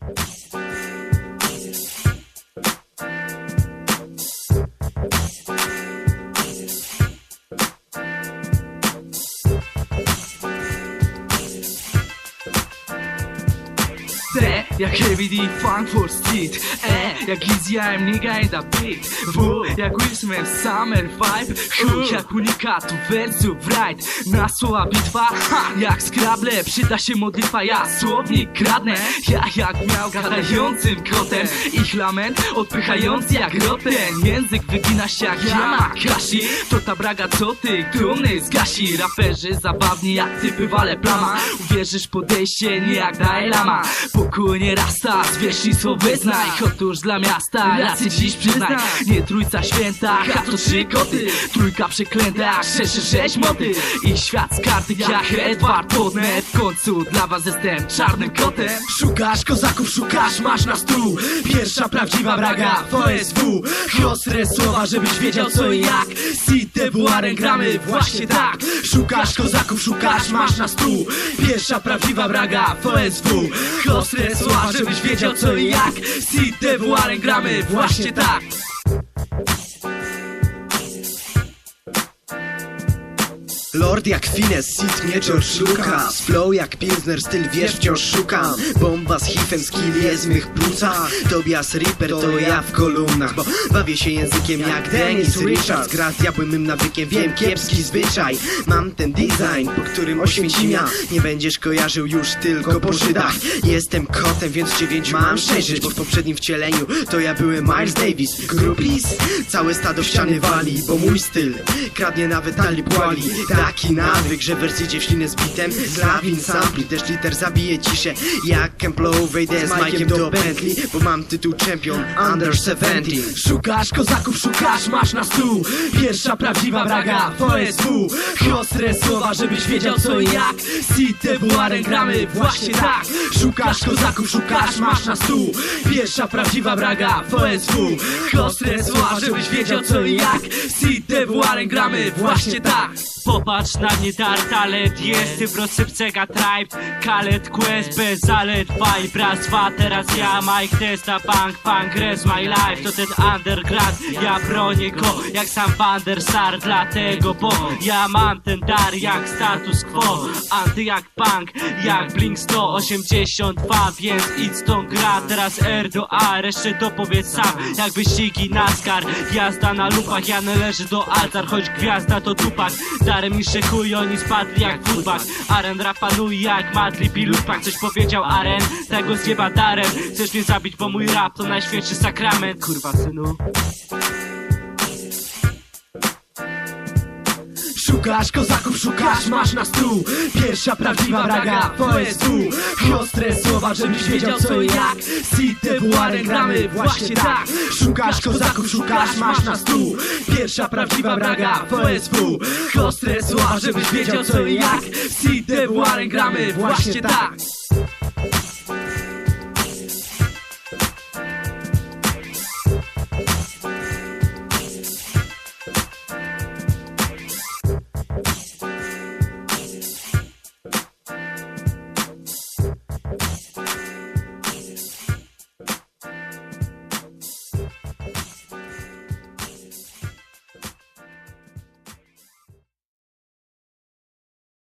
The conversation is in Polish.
Yeah. C jak Heavy D Funk for Street. E jak Easy I'm nigga in the beat. W jak Wisman Summer Vibe. H jak unikatu wersów right. Na słowa bitwa ha, jak Scrabble Przyda się modlitwa ja słownik kradnę. Ja jak miał gadającym kotem Ich lament odpychający jak roten Język wygina się jak Yamakashi To ta braga co ty trumny zgasi. Raperzy zabawni jak typy wale plama. Uwierzysz podejście nie jak Dalai Lama Pokój nie rasta, zwierzchnictwo wyznaj Otóż dla miasta, racy dziś przyznaj. Nie trójca święta, a to trzy koty Trójka przeklęta, sześć, sześć moty. I świat z karty jak Edward Podne W końcu dla was jestem czarnym kotem. Szukasz kozaków, szukasz, masz na stół. Pierwsza prawdziwa braga w OSW Ostre słowa, żebyś wiedział co i jak. CTWR gramy właśnie tak. Szukasz kozaków, szukasz, masz na stół. Pierwsza prawdziwa braga w OSW Ostre słowa, żebyś wiedział co i jak. CTWR gramy właśnie tak Lord jak Fines, Sid mnie George Lucas Flow jak Pilsner, styl wiesz wciąż szukam. Bomba z hifem, skill jest w mych płucach Tobias Reaper to ja w kolumnach Bo bawię się językiem jak Dennis Richards. Gra z diabłem nawykiem, wiem kiepski zwyczaj. Mam ten design, po którym Oświęcimia Nie będziesz kojarzył już tylko po Żydach. Jestem kotem, więc dziewięć mam sześć Bo w poprzednim wcieleniu to ja byłem Miles Davis. Groupies, całe stado w ściany wali Bo mój styl kradnie nawet talib wali Taki nawyk, że wersji idzie w ślinę z bitem Z sampli, też liter zabije ciszę. Jak Kemplow wejdę z Mike'iem do Bentley Bo mam tytuł champion under 70 Szukasz kozaków, szukasz, masz na stół. Pierwsza prawdziwa braga w. OSW Ostre słowa, żebyś wiedział co i jak. CTWR gramy właśnie tak. Szukasz kozaków, szukasz, masz na stół. Pierwsza prawdziwa braga w. OSW Ostre słowa, żebyś wiedział co i jak. CTWR gramy właśnie tak Popatrz na mnie dar talent Jestem w rozsypcega tribe. Kalet quest bez zalet Vibe raz dwa teraz ja Mike Testa Bank Punk Rest my life To ten underground. Ja bronię go jak sam Vander Sar Dlatego bo ja mam ten dar Jak status quo. Anty jak punk Jak Blink 182 Więc idź stąd gra. Teraz R do A Resztę dopowiedz sam Jak wyścigi NASCAR Jazda na lupach Ja należy do altar Choć gwiazda to tupak Darem niż chuj oni spadli jak futbak Aren rapanuje jak Madlib i Lupak Coś powiedział Aren, tego zjeba darem. Chcesz mnie zabić, bo mój rap to najświętszy sakrament. Kurwa synu Szukasz kozaków, szukasz, masz na stół. Pierwsza prawdziwa braga w OSW Ostre słowa, żebyś wiedział co i jak. CTWR gramy właśnie tak. Szukasz kozaków, szukasz, masz na stół. Pierwsza prawdziwa braga w OSW Ostre słowa, żebyś wiedział co i jak. CTWR gramy właśnie tak